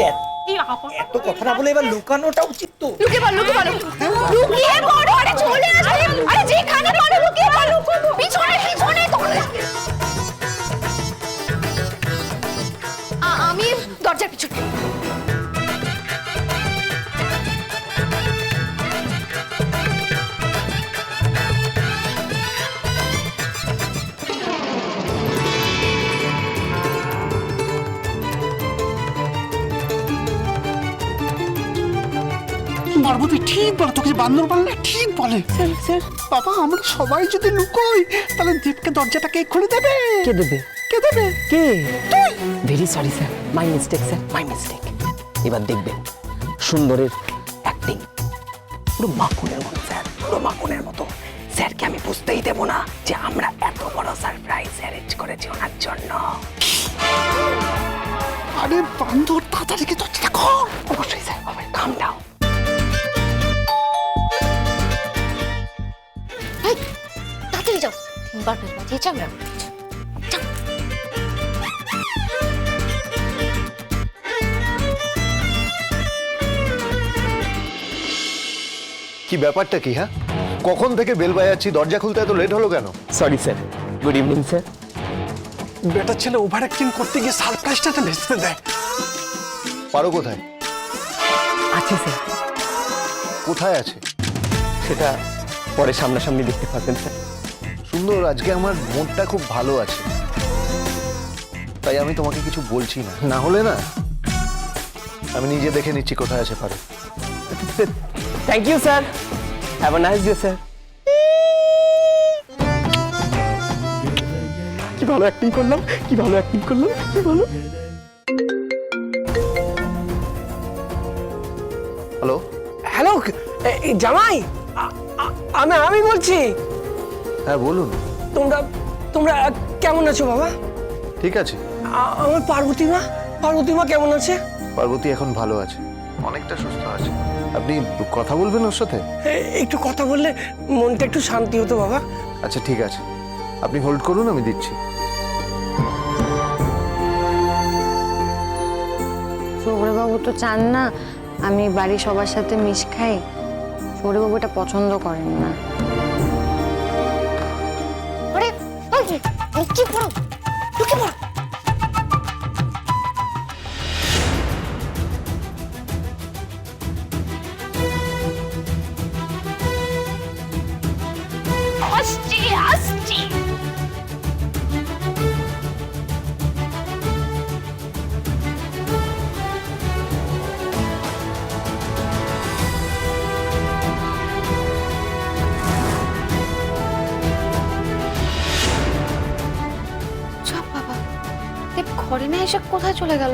দেখ, এত কথা না বলে এবার লুকানোটা উচিত তো। লুকিয়ে পড় লুকিয়ে পড়। লুকিয়ে পড় আরে চলে আসবে। আরে যেখানে পারো লুকিয়ে পড়। পিছনে পিছনে তোমরা। আমি দরজার পিছনে। পার্বতী ঠিক বলে তোকে বান্দর বলে না ঠিক বলে। বাবা আমরা সবাই যদি লুকোই তাহলে দীপকে দরজাটা কে খুলে দেবে। কে দেবে? কে দেবে? কে? Very sorry sir my mistake sir my mistake এবার দেখবেন সুন্দরের অ্যাক্টিং পুরো মাখনের মতো স্যার পুরো মাখনের মতো। স্যারকে আমি বুঝতেই দেবো না যে আমরা এত বড় সারপ্রাইজ অ্যারেঞ্জ করেছি ওনার জন্য। আরে বান্দর তাড়াতাড়ি কি দরজাটা খোল। অবশ্যই স্যার কাম ডাউন বাজিয়েছি। যাও। কি ব্যাপারটা কি হ্যাঁ? কখন থেকে বেল বাজাচ্ছি? দরজা খুলতে এত লেট হলো কেন? Sorry sir good evening sir better ছেলে ওভার অ্যাক্টিং করতে গিয়ে সারপ্রাইজটা ভেস্তে দেয়। পারো কোথায়? আছে স্যার কোথায় আছে? সেটা পরে সামনাসামনি দেখতে পারবেন স্যার সুন্দর আজকে আমার মুডটা খুব ভালো আছে। তাই আমি তোমাকে কিছু বলছি না। না হলে না আমি নিজে দেখে নিচ্ছি কোথায় আছে পারো। Thank you sir have a nice day sir কি ভালো অ্যাক্টিং করলাম কি ভালো অ্যাক্টিং করলাম কি ভালো? হ্যালো হ্যালো এ- জামাই আমি আমি বলছি। হ্যাঁ বলুন। তোমরা তোমরা কেমন আছো বাবা? ঠিক আছে। আমার পার্বতী মা পার্বতী মা কেমন আছে? পার্বতী এখন ভালো আছে অনেকটা সুস্থ আছে। আপনি কথা বলবেন ওর সাথে? একটু কথা বললে মনটা একটু শান্তি হতো বাবা। আচ্ছা ঠিক আছে। আপনি হোল্ড করুন আমি দিচ্ছি। সৌরবাবু তো চান না আমি বাড়ির সবার সাথে মিশ খাই। সৌরবাবু এটা পছন্দ করেন না। যে, বাবা না এসে কোথায় চলে গেল?